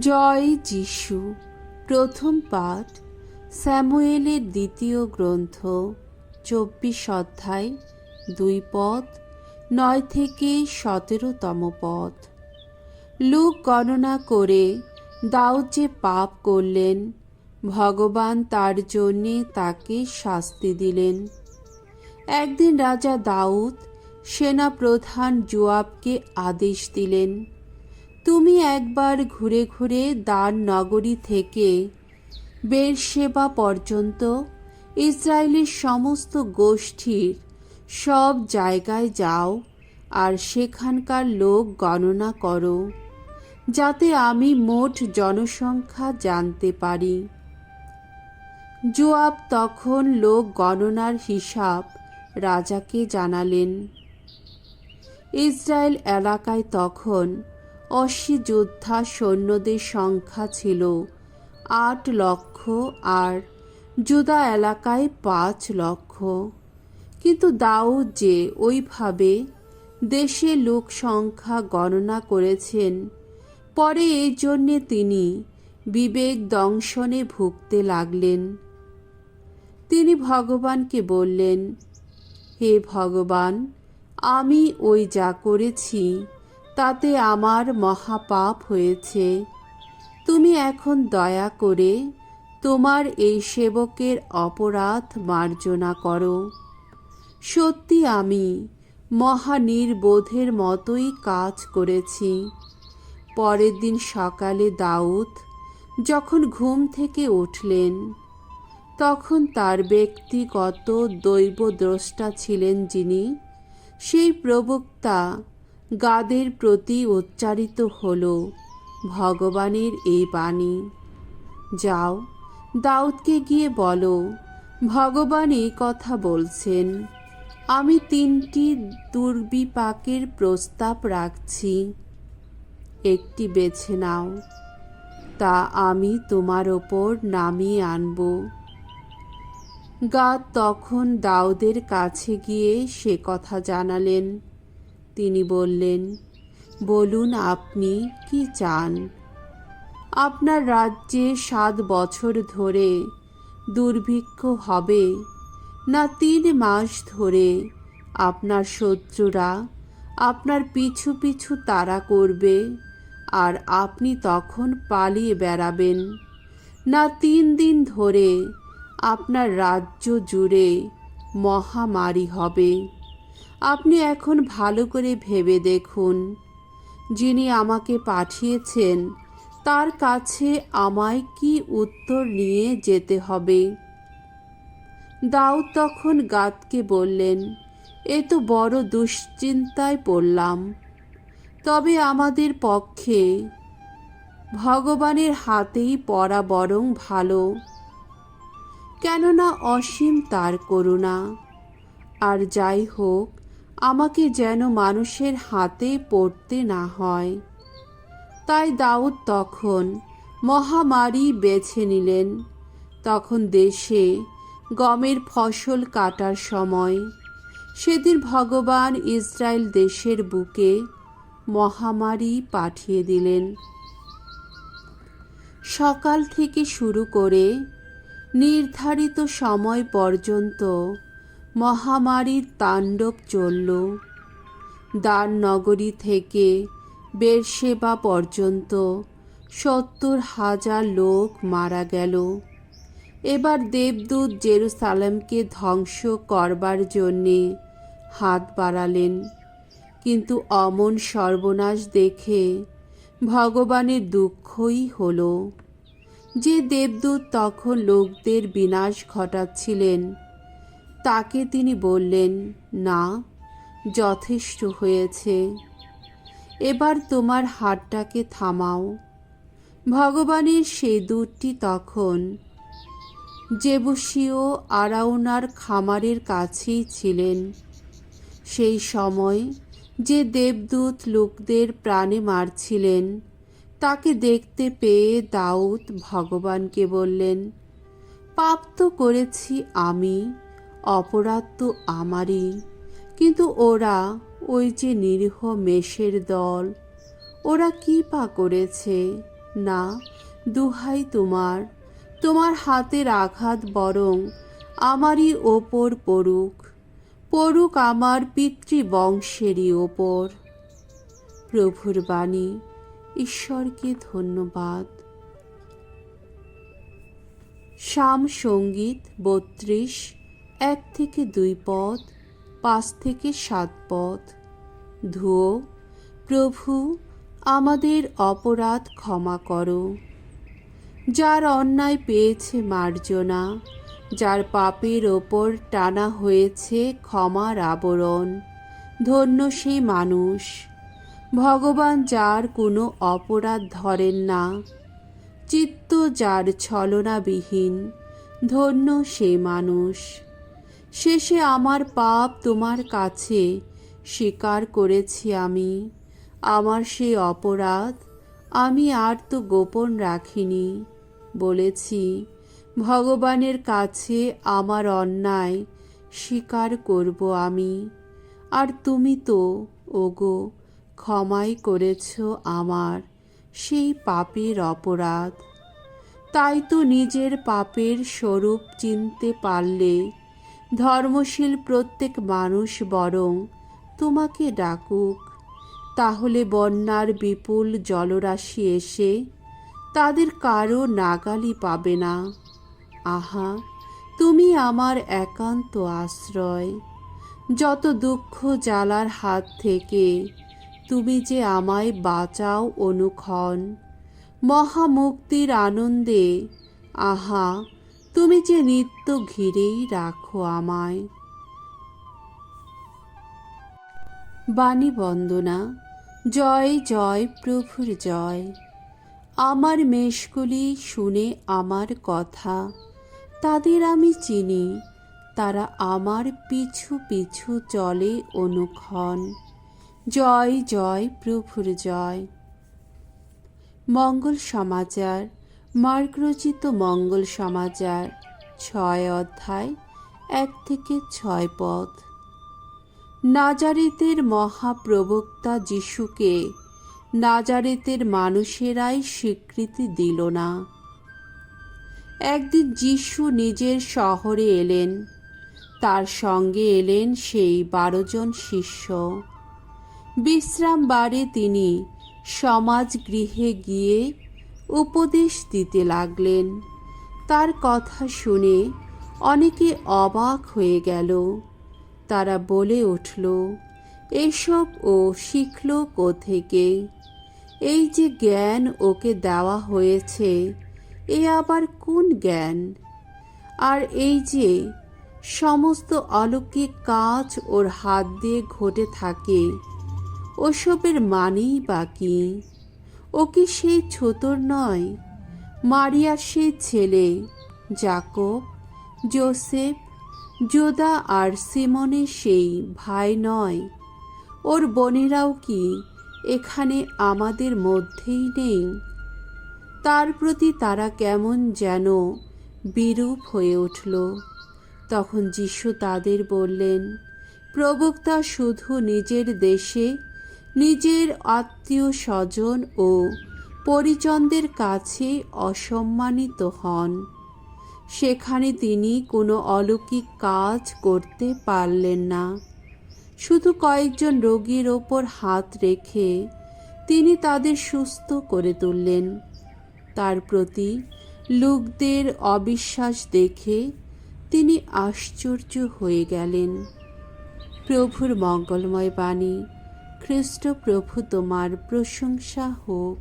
জয় যিশু, প্রথম পাঠ, স্যামুয়েলের দ্বিতীয় গ্রন্থ, চব্বিশ অধ্যায়, দুই পদ, নয় থেকে সতেরোতম পদ। লুক গণনা করে দাউদ যে পাপ করলেন, ভগবান তার জন্যে তাকে শাস্তি দিলেন। একদিন রাজা দাউদ সেনাপ্রধান জুয়াবকে আদেশ দিলেন তুমি একবার ঘুরে ঘুরে দান নগরী থেকে বেরসেবা পর্যন্ত ইসরায়েলের সমস্ত গোষ্ঠীর সব জায়গায় যাও আর সেখানকার লোক গণনা করো, যাতে আমি মোট জনসংখ্যা জানতে পারি। জোয়াব তখন লোক গণনার হিসাব রাজাকে জানালেন। ইসরায়েল এলাকায় তখন অশ্বী যোদ্ধা সৈন্যদের সংখ্যা ছিল আট লক্ষ আর জুদা এলাকায় পাঁচ লক্ষ। কিন্তু দাউদ যে ওইভাবে দেশে লোক সংখ্যা গণনা করেছেন, পরে এই জন্যে তিনি বিবেক দংশনে ভুগতে লাগলেন। তিনি ভগবানকে বললেন, হে ভগবান, আমি ওই যা করেছি তাতে আমার মহাপাপ হয়েছে। তুমি এখন দয়া করে তোমার এই সেবকের অপরাধ মার্জনা করো। সত্যি আমি মহানির্বোধের মতোই কাজ করেছি। পরের দিন সকালে দাউদ যখন ঘুম থেকে উঠলেন, তখন তার ব্যক্তিগত দৈবদ্রষ্টা ছিলেন যিনি, সেই প্রবক্তা গাদের প্রতি উচ্চারিত হল ভগবানের এই বাণী। যাও, দাউদকে গিয়ে বলো, ভগবান এই কথা বলছেন। আমি তিনটি দুর্বিপাকের প্রস্তাব রাখছি। একটি বেছে নাও, তা আমি তোমার ওপর নামিয়ে আনব। গাদ তখন দাউদের কাছে গিয়ে সে কথা জানালেন। তিনি বললেন, বলুন আপনি কি চান? আপনার রাজ্যে সাত বছর ধরে দুর্ভিক্ষ হবে না তিন মাস ধরে আপনার শত্রুরা আপনার পিছু পিছু তাড়া করবে আর আপনি তখন পালিয়ে বেড়াবেন। না তিন দিন ধরে আপনার রাজ্য জুড়ে মহামারী হবে। আপনি এখন ভালো করে ভেবে দেখুন। যিনি আমাকে পাঠিয়েছেন, তার কাছে আমায় কি উত্তর নিয়ে যেতে হবে? দাউদ তখন গাদকে বললেন, এ তো বড় দুশ্চিন্তায় পড়লাম। তবে আমাদের পক্ষে ভগবানের হাতেই পড়া বরং ভালো। কেননা অসীম তার করুণা। আর যাই হোক আমাকে যেন মানুষের হাতে পড়তে না হয়। তাই দাউদ তখন মহামারী বেছে নিলেন। তখন দেশে গমের ফসল কাটার সময় সেদিন ভগবান ইসরায়েল দেশের বুকে মহামারী পাঠিয়ে দিলেন। সকাল থেকে শুরু করে নির্ধারিত সময় পর্যন্ত মহামারীর তাণ্ডব চলল। দান নগরী থেকে বেরসেবা পর্যন্ত সত্তর হাজার লোক মারা গেল। এবার দেবদূত জেরুসালেমকে ধ্বংস করবার জন্যে হাত বাড়ালেন। কিন্তু অমন সর্বনাশ দেখে ভগবানের দুঃখই হল। যে দেবদূত তখন লোকদের বিনাশ ঘটাচ্ছিলেন তাকে তিনি বললেন, না, যথেষ্ট হয়েছে। এবার তোমার হাতটাকে থামাও। ভগবানের সেই দূতটি তখন জেবুসীয় আরাউনার খামারের কাছেই ছিলেন। সেই সময় যে দেবদূত লোকদের প্রাণে মারছিলেন, তাকে দেখতে পেয়ে দাউদ ভগবানকে বললেন, পাপ তো করেছি আমি অপরাধ তো আমারই। কিন্তু ওরা ওই যে নিরীহ মেষের দল, ওরা কি পা করেছে? না, দুহাই তোমার তোমার হাতের আঘাত বরং আমারই ওপর পড়ুক পড়ুক আমার পিতৃবংশেরই ওপর। প্রভুর বাণী, ঈশ্বরকে ধন্যবাদ। শাম সংগীত বত্রিশ এক থেকে দুই পদ পাঁচ থেকে সাত পদ ধুয়ো প্রভু, আমাদের অপরাধ ক্ষমা করো। যার অন্যায় পেয়েছে মার্জনা, যার পাপের ওপর টানা হয়েছে ক্ষমার আবরণ, ধন্য সেই মানুষ। ভগবান যার কোনো অপরাধ ধরেন না, চিত্ত যার ছলনাবিহীন, ধন্য সে মানুষ। শেষে আমার পাপ তোমার কাছে স্বীকার করেছি আমি। আমার সেই অপরাধ আমি আর তো গোপন রাখিনি, বলেছি, ভগবানের কাছে আমার অন্যায় স্বীকার করব আমি। আর তুমি তো, ওগো, ক্ষমাই করেছ আমার সেই পাপের অপরাধ। তাই তো নিজের পাপের স্বরূপ চিনতে পারলে ধর্মশীল প্রত্যেক মানুষ বরং তোমাকে ডাকুক। তাহলে বন্যার বিপুল জলরাশি এসে তাদের কারও নাগালি পাবে না। আহা, তুমি আমার একান্ত আশ্রয়। যত দুঃখ জ্বালার হাত থেকে তুমি যে আমায় বাঁচাও অনুক্ষণ। মহামুক্তির আনন্দে, আহা তুমি যে নিত্য ঘিরেই রাখো আমায়। বাণী বন্দনা, জয় জয় প্রভুর জয়। আমার মেষগুলি শুনে আমার কথা। তাদের আমি চিনি, তারা আমার পিছু পিছু চলে অনুক্ষণ। জয় জয় প্রভুর জয়। মঙ্গল সমাচার মার্গরচিত মঙ্গল সমাচার, ছয় অধ্যায়, এক থেকে ছয় পদ নাজারেতের মহাপ্রবক্তা যিশুকে নাজারেতের মানুষেরাই স্বীকৃতি দিল না। একদিন যিশু নিজের শহরে এলেন। তার সঙ্গে এলেন সেই বারোজন শিষ্য। বিশ্রাম বারে তিনি সমাজ গৃহে গিয়ে উপদেশ দিতে লাগলেন। তার কথা শুনে অনেকে অবাক হয়ে গেল। তারা বলে উঠল, এসব ও শিখল থেকে এই যে জ্ঞান ওকে দেওয়া হয়েছে, এ আবার কোন জ্ঞান? আর এই যে সমস্ত অলৌকিক কাজ ওর হাত দিয়ে ঘটে থাকে, ওসবের মানেই বা কি? ও কি সেই ছোটর নয়? মারিয়ার সেই ছেলে। জাকব জোসেফ যোদা আর সিমনের সেই ভাই নয়। ওর বোনেরাও কি এখানে আমাদের মধ্যেই নেই? তার প্রতি তারা কেমন যেন বিরূপ হয়ে উঠল। তখন যিশু তাদের বললেন, প্রবক্তা শুধু নিজের দেশে নিজের আত্মীয় স্বজন ও পরিজনদের কাছে অসম্মানিত হন। সেখানে তিনি কোনো অলৌকিক কাজ করতে পারলেন না। শুধু কয়েকজন রোগীর ওপর হাত রেখে তিনি তাদের সুস্থ করে তুললেন। তার প্রতি লোকদের অবিশ্বাস দেখে তিনি আশ্চর্য হয়ে গেলেন। প্রভুর মঙ্গলময় বাণী। খ্রিস্ট প্রভু তোমার প্রশংসা হোক।